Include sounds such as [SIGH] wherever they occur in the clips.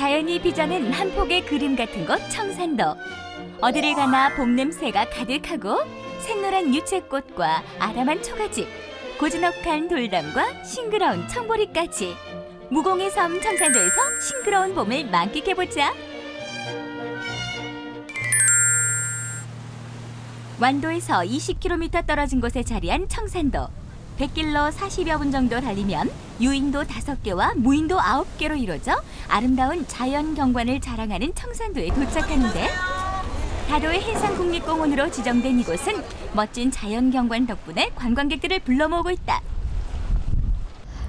자연이 빚어낸 한 폭의 그림 같은 곳 청산도. 어디를 가나 봄 냄새가 가득하고 샛노란 유채꽃과 아담한 초가집, 고즈넉한 돌담과 싱그러운 청보리까지. 무공의 섬 청산도에서 싱그러운 봄을 만끽해보자. 완도에서 20km 떨어진 곳에 자리한 청산도. 100길로 40여 분 정도 달리면 유인도 5개와 무인도 9개로 이루어져 아름다운 자연 경관을 자랑하는 청산도에 도착하는데 다도의 해상국립공원으로 지정된 이곳은 멋진 자연 경관 덕분에 관광객들을 불러 모으고 있다.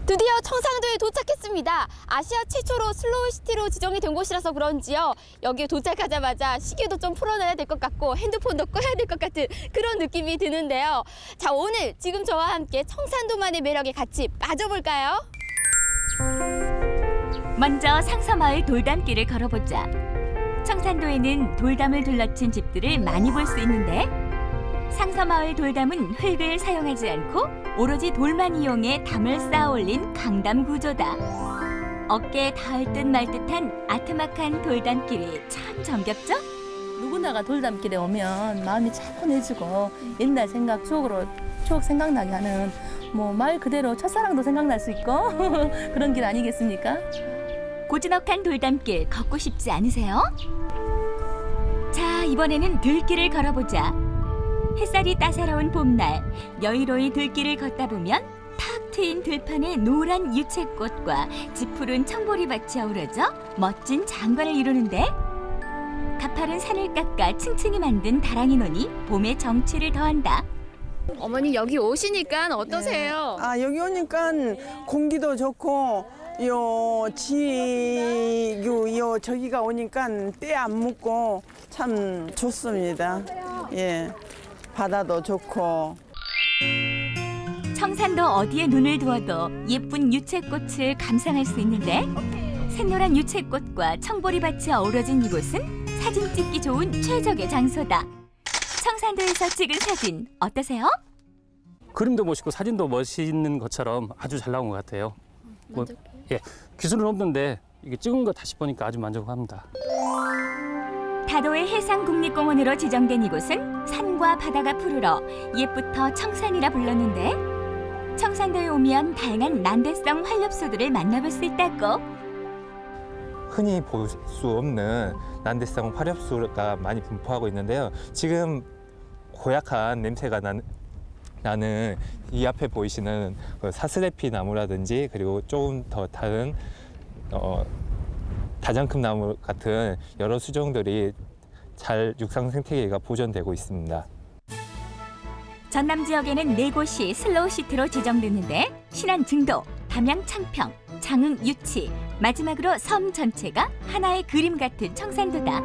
드디어 청상도에 도착했습니다. 아시아 최초로 슬로우시티로 지정이 된 곳이라서 그런지요. 여기에 도착하자마자 시계도 좀 풀어놔야 될 것 같고 핸드폰도 꺼야 될 것 같은 그런 느낌이 드는데요. 자, 오늘 지금 저와 함께 청산도만의 매력에 같이 빠져볼까요? 먼저 상서마을 돌담길을 걸어보자. 청산도에는 돌담을 둘러친 집들을 많이 볼 수 있는데 상서마을 돌담은 흙을 사용하지 않고 오로지 돌만 이용해 담을 쌓아 올린 강담 구조다. 어깨에 닿을 듯 말 듯한 아트막한 돌담길이 참 정겹죠? 누구나가 돌담길에 오면 마음이 차분해지고 옛날 생각 추억으로 추억 생각나게 하는 뭐 말 그대로 첫사랑도 생각날 수 있고 [LAUGHS] 그런 길 아니겠습니까? 고즈넉한 돌담길 걷고 싶지 않으세요? 자, 이번에는 들길을 걸어보자. 햇살이 따사로운 봄날, 여유로이 들길을 걷다 보면 탁 트인 들판에 노란 유채꽃과 짙푸른 청보리밭이 어우러져 멋진 장관을 이루는데 가파른 산을 깎아 층층이 만든 다랑이 논이 봄의 정취를 더한다. 어머니 여기 오시니까 어떠세요? 아 여기 오니까 공기도 좋고 요 지요 요 저기가 오니까 때 안 묻고 참 좋습니다. 예, 바다도 좋고. 청산도 어디에 눈을 두어도 예쁜 유채꽃을 감상할 수 있는데 샛노란 유채꽃과 청보리밭이 어우러진 이곳은 사진 찍기 좋은 최적의 장소다. 청산도에서 찍은 사진 어떠세요? 그림도 멋있고 사진도 멋있는 것처럼 아주 잘 나온 것 같아요. 뭐, 예, 기술은 없는데 이게 찍은 거 다시 보니까 아주 만족합니다. 다도의 해상국립공원으로 지정된 이곳은 산과 바다가 푸르러 옛부터 청산이라 불렀는데 청산도에 오면 다양한 난대성 활엽소들을 만나볼 수 있다고 흔히 볼 수 없는 난대성 화렵수가 많이 분포하고 있는데요. 지금 고약한 냄새가 난, 나는 이 앞에 보이시는 그 사스레피 나무라든지 그리고 조금 더 다른 어, 다장금 나무 같은 여러 수종들이 잘 육상 생태계가 보존되고 있습니다. 전남 지역에는 네 곳이 슬로우 시티로 지정됐는데 신안 증도, 담양 창평, 장흥 유치, 마지막으로 섬 전체가 하나의 그림 같은 청산도다.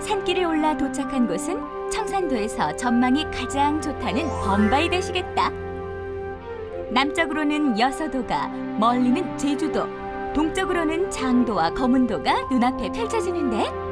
산길을 올라 도착한 곳은 청산도에서 전망이 가장 좋다는 범바이 되시겠다. 남쪽으로는 여서도가, 멀리는 제주도, 동쪽으로는 장도와 거문도가 눈앞에 펼쳐지는데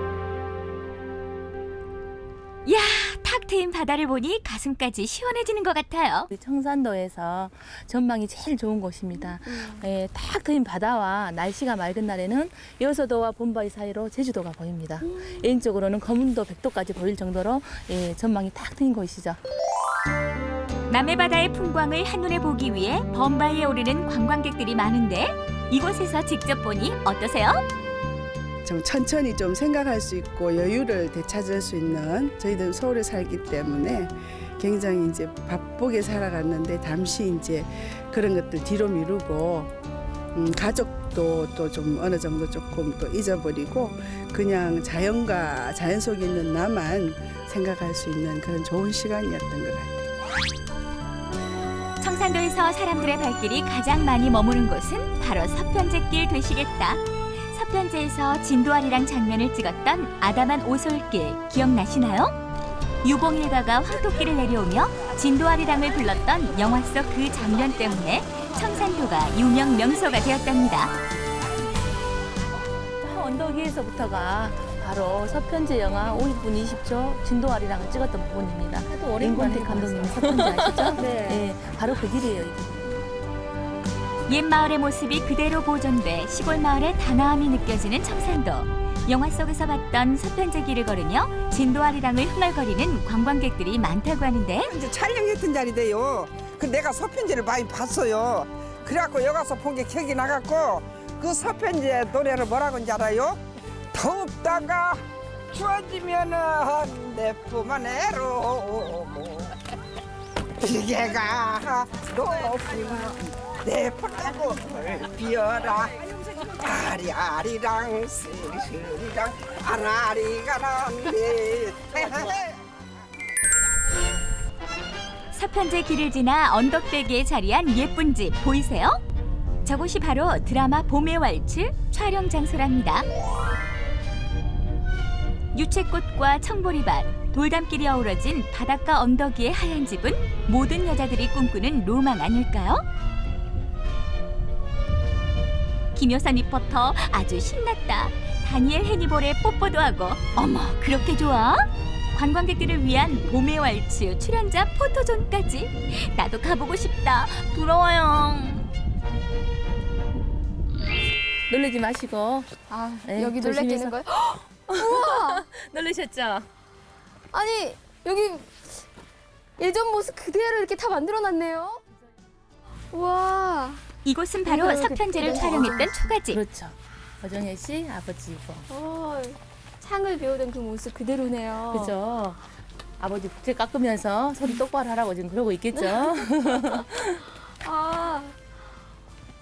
야, 탁 트인 바다를 보니 가슴까지 시원해지는 것 같아요. 우리 청산도에서 전망이 제일 좋은 곳입니다. 예, 탁 트인 바다와 날씨가 맑은 날에는 여서도와 봄바위 사이로 제주도가 보입니다. 왼쪽으로는 거문도 백도까지 보일 정도로 예, 전망이 탁 트인 곳이죠. 남해 바다의 풍광을 한눈에 보기 위해 범바위에 오르는 관광객들이 많은데 이곳에서 직접 보니 어떠세요? 좀 천천히 좀 생각할 수 있고 여유를 되찾을 수 있는 저희들 서울에 살기 때문에 굉장히 이제 바쁘게 살아갔는데 잠시 이제 그런 것들 뒤로 미루고 음, 가족도 또 좀 어느 정도 조금 또 잊어버리고 그냥 자연과 자연 속에 있는 나만 생각할 수 있는 그런 좋은 시간이었던 것 같아요. 청산도에서 사람들의 발길이 가장 많이 머무는 곳은 바로 서편제길 되시겠다. 서편제에서 진도아리랑 장면을 찍었던 아담한 오솔길 기억나시나요? 유공일가가 황토길을 내려오며 진도아리랑을 불렀던 영화 속 그 장면 때문에 청산도가 유명 명소가 되었답니다. 저 언덕 위에서부터가 바로 서편제 영화 50분 20초 진도아리랑을 찍었던 부분입니다. 임권택 감독님의 서편제 아시죠? [LAUGHS] 네. 바로 그 길이에요. 이 길. 옛 마을의 모습이 그대로 보존돼 시골 마을의 단아함이 느껴지는 청산도. 영화 속에서 봤던 서편제 길을 걸으며 진도아리랑을 흥얼거리는 관광객들이 많다고 하는데 이제 촬영했던 자리대요. 그 내가 서편지를 많이 봤어요. 그래갖고 여기 가서 본 게 기억이 나갖고 그 서편지의 노래를 뭐라고 하는지 알아요? 더웁다가 추워지면은 내품 안에로 기계가 높으면 내 푸른꽃을 피어라 아리아리랑 스리스리랑 아라리가 난데 서편제 길을 지나 언덕대기에 자리한 예쁜 집 보이세요? 저곳이 바로 드라마 봄의 왈츠 촬영 장소랍니다. 유채꽃과 청보리밭, 돌담길이 어우러진 바닷가 언덕 위의 하얀 집은 모든 여자들이 꿈꾸는 로망 아닐까요? 김효선 리포터 아주 신났다. 다니엘 해니볼의 뽀뽀도 하고 어머 그렇게 좋아? 관광객들을 위한 봄의 왈츠 출연자 포토존까지 나도 가보고 싶다. 부러워요. 놀라지 마시고 아, 네, 여기 조심해서. 놀래키는 거예요? [LAUGHS] 놀라셨죠? 아니, 여기 예전 모습 그대로 이렇게 다 만들어 놨네요. 와. 이곳은 바로 이거 서편제를 촬영했던 초가집. 그렇죠. 허정혜 씨 아버지고 어, 창을 배우던 그 모습 그대로네요. 그죠? 아버지 국제 깎으면서 소리 똑바로 하라고 지금 그러고 있겠죠? [LAUGHS] 아,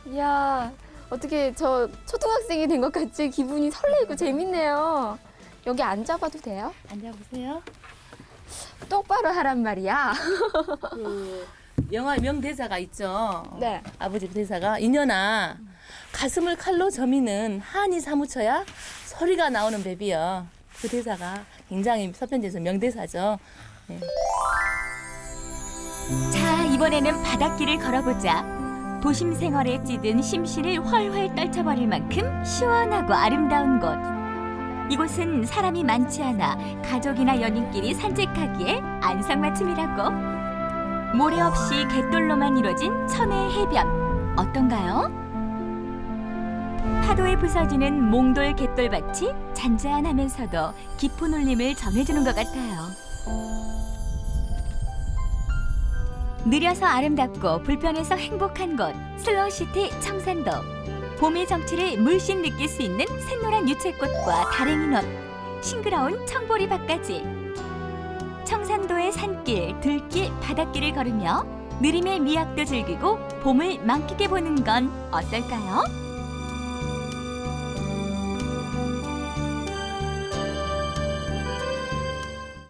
이야, 어떻게 저 초등학생이 된 것 같이 기분이 설레고 재밌네요. 여기 앉아봐도 돼요? 앉아보세요. 똑바로 하란 말이야. 그 영화 명대사가 있죠. 네. 아버지 대사가 이년아 가슴을 칼로 저미는 한이 사무쳐야 소리가 나오는 뱀이여. 그 대사가 굉장히 서편제에서 명대사죠. 자, 이번에는 바닷길을 걸어보자. 도심 생활에 찌든 심신을 훨훨 떨쳐버릴 만큼 시원하고 아름다운 곳. 이곳은 사람이 많지 않아 가족이나 연인끼리 산책하기에 안성맞춤이라고. 모래 없이 갯돌로만 이루어진 천혜의 해변. 어떤가요? 파도에 부서지는 몽돌 갯돌밭이 잔잔하면서도 깊은 울림을 전해주는 것 같아요. 느려서 아름답고 불편해서 행복한 곳 슬로우시티 청산도 봄의 정취를 물씬 느낄 수 있는 샛노란 유채꽃과 다랭이넛 싱그러운 청보리밭까지 청산도의 산길, 들길, 바닷길을 걸으며 느림의 미학도 즐기고 봄을 만끽해 보는 건 어떨까요?